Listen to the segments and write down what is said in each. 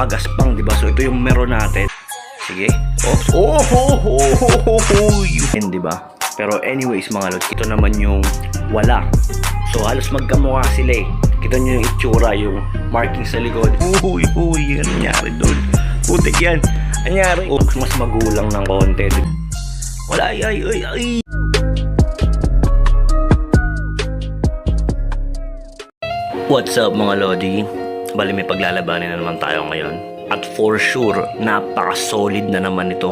napakagaspang, di ba? So ito yung meron natin. Sige. Oh, oh, oh, oh, oh, oh, oh. Yun, di ba? Pero anyways mga lods, ito naman yung wala. So halos magkamukha sila eh. Kita nyo yung itsura, yung marking sa likod. Uy, uy, ano nangyari doon? Putik yan. Anyari? Oh, mas magulang ng konti. Wala, ay, ay, ay, ay. What's up mga Lodi? Bali may paglalabanin na naman tayo ngayon. At for sure, napaka-solid na naman ito.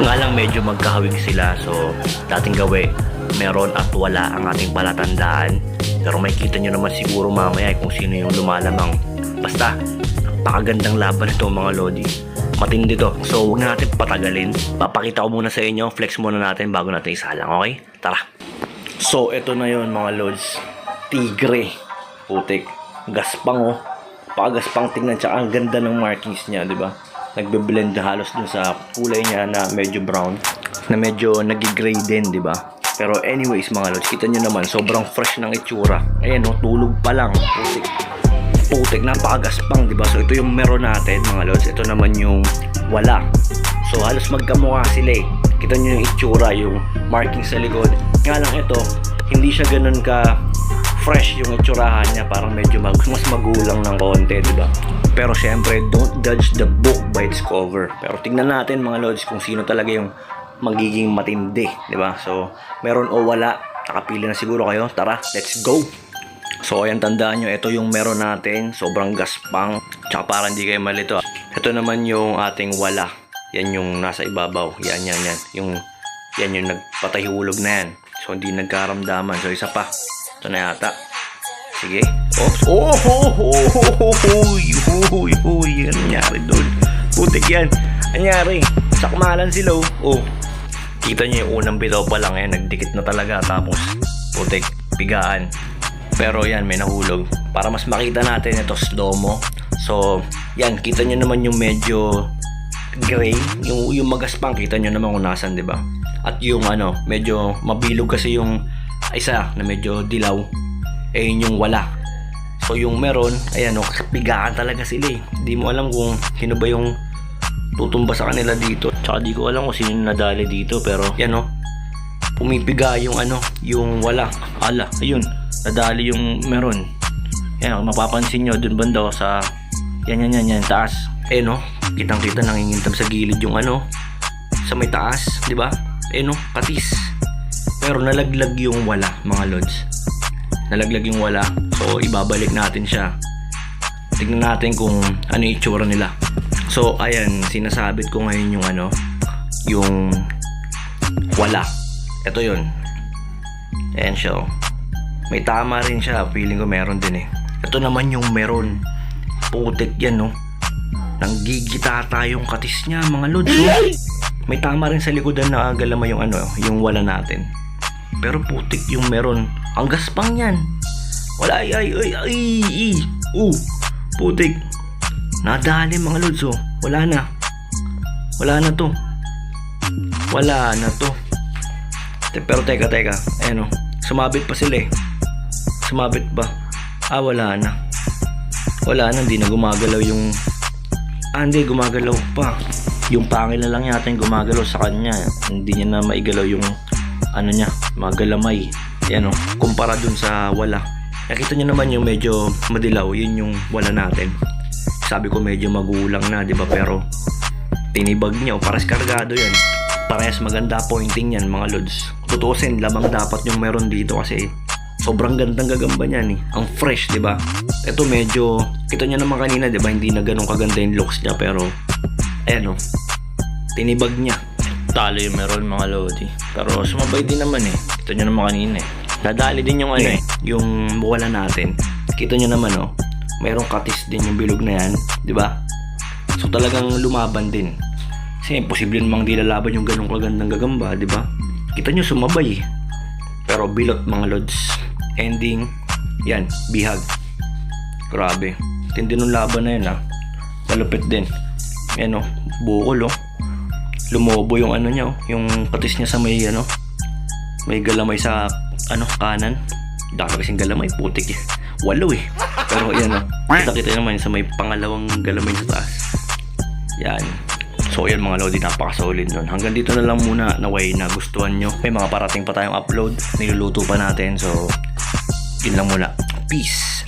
Nga lang medyo magkahawig sila so dating gawi meron at wala ang ating palatandaan. Pero may kita nyo naman siguro mamaya kung sino yung lumalamang. Basta napakagandang laban ito mga Lodi. Matindi to. So huwag na natin patagalin. Papakita ko muna sa inyo. Flex muna natin bago natin isalang okay? Tara. So eto na yon mga Lods tigre. Putik. Gaspang oh. Pagaspang tingnan. Tsaka ang ganda ng markings niya di ba? Nagbe-blend halos dun sa kulay niya na medyo brown. Na medyo nagigray din di ba? Pero anyways mga lods kita nyo naman sobrang fresh ng itsura. Ayan oh tulog pa lang. Putik. Putik napakagaspang di ba? So ito yung meron natin mga lods. Ito naman yung wala. So halos magkamukha sila eh. Kita nyo yung itsura yung marking sa likod. Nga lang ito hindi siya ganun ka fresh yung itsurahan niya parang medyo mag, mas magulang ng konti di ba? Pero syempre don't judge the book by its cover. Pero tingnan natin mga lods kung sino talaga yung magiging matindi di ba? So meron o wala nakapili na siguro kayo. Tara let's go! So ayan tandaan nyo, ito yung meron natin, sobrang gaspang, tsaka para hindi kayo malito. Ito naman yung ating wala, yan yung nasa ibabaw, yan yan yan, yung yan yung nagpatahulog na yan. So hindi nagkaramdaman, so isa pa, ito na yata. Sige. Oh, oh, oh, oh, oh, oh, uy, uy, ano nangyari doon? Putik yan. Anyari, sakmalan sila, oh. oh. Kita niyo yung unang bitaw pa lang, eh, nagdikit na talaga, tapos putik, pigaan. Pero yan, may nahulog. Para mas makita natin ito slow mo. So, yan, kita nyo naman yung medyo gray. Yung, yung magaspang, kita nyo naman kung nasan, di ba? At yung ano, medyo mabilog kasi yung isa na medyo dilaw. Eh, yun yung wala. So, yung meron, ayan o, pigaan talaga sila eh. Di mo alam kung sino ba yung tutumba sa kanila dito. Tsaka di ko alam kung sino nadali dito. Pero, yan o, pumipiga yung ano, yung wala. Ala, ayun, nadali yung meron. Yan, kung mapapansin nyo, dun banda sa, yan, yan, yan, yan, taas. Eh, no, kitang kita nangingintab sa gilid yung ano, sa may taas, di ba? Eh, no, katis. Pero nalaglag yung wala, mga lods. Nalaglag yung wala. So, ibabalik natin siya. Tignan natin kung ano yung itsura nila. So, ayan, sinasabit ko ngayon yung ano, yung wala. Ito yun. Ayan siya. oh. May tama rin siya. Feeling ko meron din eh. Ito naman yung meron. Putik yan, no? Nanggigitata yung katis niya, mga lods. oh. May tama rin sa likodan na galama yung ano, yung wala natin. Pero putik yung meron. Ang gaspang yan. Wala, ay, ay, ay, ay, ay. Uh, putik. Nadali mga lods, oh. Wala na. Wala na to. Wala na to. Pero teka, teka. Ayan o. Sumabit pa sila eh. Sumabit ba? Ah, wala na. Wala na, hindi na gumagalaw yung... Ah, hindi, gumagalaw pa. Yung pangil na lang yata yung gumagalaw sa kanya. Hindi niya na maigalaw yung ano niya, magalamay. Ayan o, kumpara dun sa wala. Nakita niyo naman yung medyo madilaw, yun yung wala natin. Sabi ko medyo magulang na, di ba? Pero tinibag niya, o pares kargado yan. Parehas maganda pointing yan mga lods. Tutusin, lamang dapat yung meron dito kasi sobrang gandang gagamba niyan eh. Ang fresh, di ba? Ito medyo, kita niyo naman kanina, di ba? Hindi na ganun kaganda yung looks niya pero, ayan o, tinibag niya. Talo yung meron mga lodi. Pero sumabay din naman eh. Kita niyo naman kanina eh. Nadali din yung ano eh, yung wala natin. Kita niyo naman oh, mayroong katis din yung bilog na yan, di ba? So talagang lumaban din. Kasi imposible namang di lalaban yung ganong kagandang gagamba, di ba? Kita nyo sumabay eh. Pero bilot mga lods. Ending, yan, bihag. Grabe. Tindi nung laban na yan ha. Malupit din. Yan o, bukol o. Lumobo yung ano niya o. Yung patis niya sa may ano. May galamay sa ano kanan. Dami kasing galamay, putik eh. walo eh. Pero ayan o. Kita-kita naman sa may pangalawang galamay sa taas. Yan. So yan mga Lodi, napakasolid nun. Hanggang dito na lang muna naway na gustuhan nyo. May mga parating pa tayong upload. Niluluto pa natin. So, yun lang muna. Peace!